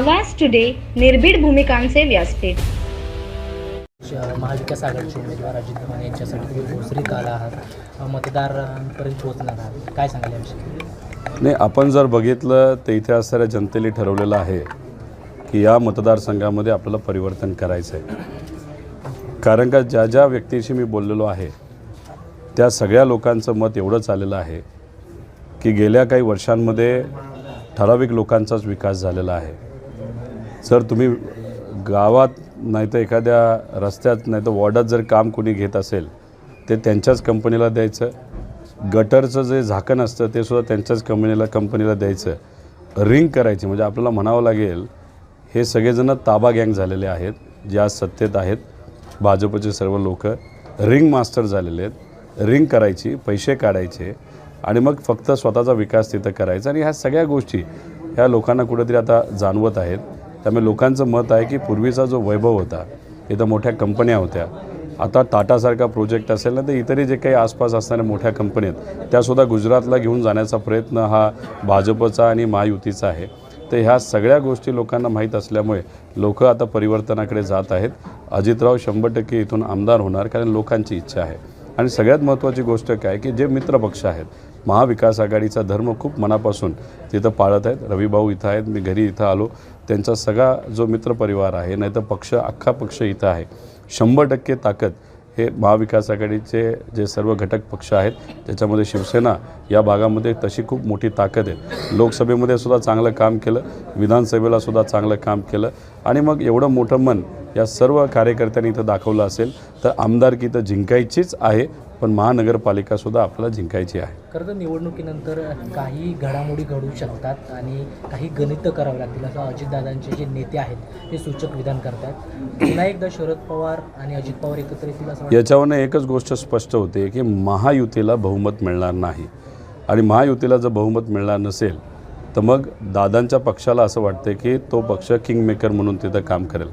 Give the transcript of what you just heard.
आवाज टुडे निर्भीड भूमिकांचे व्यासपीठ. महाविकास आघाडीचे उमेदवार अजित पवार यांच्यासाठी तुम्ही भोसरीत आला आहात. मतदारांपर्यंत पोहोचणार आहात. काय सांगाल याविषयी? नाही आपण जर बघितलं तर इथे असणाऱ्या जनतेने ठरवलेलं आहे की या मतदारसंघामध्ये आपल्याला परिवर्तन करायचं आहे कारण का ज्या ज्या व्यक्तीशी मी बोललेलो आहे त्या सगळ्या लोकांचं मत एवढंच आलेलं आहे की गेल्या काही वर्षांमध्ये ठराविक लोकांचाच विकास झालेला आहे. सर तुम्ही गावात नाही तर एखाद्या रस्त्यात नाही तर वॉर्डात जर काम कोणी घेत असेल ते त्यांच्याच कंपनीला द्यायचं. गटरचं जे झाकण असतं ते सुद्धा त्यांच्याच कंपनीला कंपनीला द्यायचं. रिंग करायची म्हणजे आपल्याला म्हणावं लागेल हे सगळेजण ताबा गँग झालेले आहेत जे आज सत्तेत आहेत. भाजपचे सर्व लोक रिंग मास्टर झालेले आहेत. रिंग करायची पैसे काढायचे आणि मग फक्त स्वतःचा विकास तिथं करायचा. आणि ह्या सगळ्या गोष्टी ह्या लोकांना कुठेतरी आता जाणवत आहेत. त्यामुळे लोकांचं मत आहे की पूर्वीचा जो वैभव होता इथं मोठ्या कंपन्या होत्या. आता टाटासारखा प्रोजेक्ट असेल ना तर इतरही जे काही आसपास असणाऱ्या मोठ्या कंपन्या आहेत त्यासुद्धा गुजरातला घेऊन जाण्याचा प्रयत्न हा भाजपचा आणि महायुतीचा आहे. तर ह्या सगळ्या गोष्टी लोकांना माहीत असल्यामुळे लोक आता परिवर्तनाकडे जात आहेत. अजितराव शंभर टक्के इथून आमदार होणार कारण लोकांची इच्छा आहे. आणि सगळ्यात महत्त्वाची गोष्ट काय की जे मित्रपक्ष आहेत महाविकास आघाडीचा धर्म खूप मनापासून तिथं पाळत आहेत. रविभाऊ इथं आहेत मी घरी इथं आलो. त्यांचा सगळा जो मित्रपरिवार आहे नाही तर पक्ष अख्खा पक्ष इथं आहे. शंभर टक्के ताकद हे महाविकास आघाडीचे जे सर्व घटक पक्ष आहेत त्याच्यामध्ये शिवसेना या भागामध्ये तशी खूप मोठी ताकद आहे. लोकसभेमध्ये सुद्धा चांगलं काम केलं विधानसभेला सुद्धा चांगलं काम केलं. आणि मग एवढं मोठं मन या सर्व कार्यकर्त्यांनी इथं दाखवलं असेल तर आमदारकी तर जिंकायचीच आहे. पण महानगरपालिकासुद्धा आपल्याला जिंकायची आहे. खरं तर निवडणुकीनंतर काही घडामोडी घडू शकतात आणि काही गणित करावं लागतील असं अजितदादांचे जे नेते आहेत ते सूचक विधान करतात. पुन्हा एकदा शरद पवार आणि अजित पवार एकत्र येतील असं याच्यावरनं एकच गोष्ट स्पष्ट होते की महायुतीला बहुमत मिळणार नाही. आणि महायुतीला जर बहुमत मिळणार नसेल तर मग दादांच्या पक्षाला असं वाटतं की तो पक्ष किंगमेकर म्हणून तिथं काम करेल.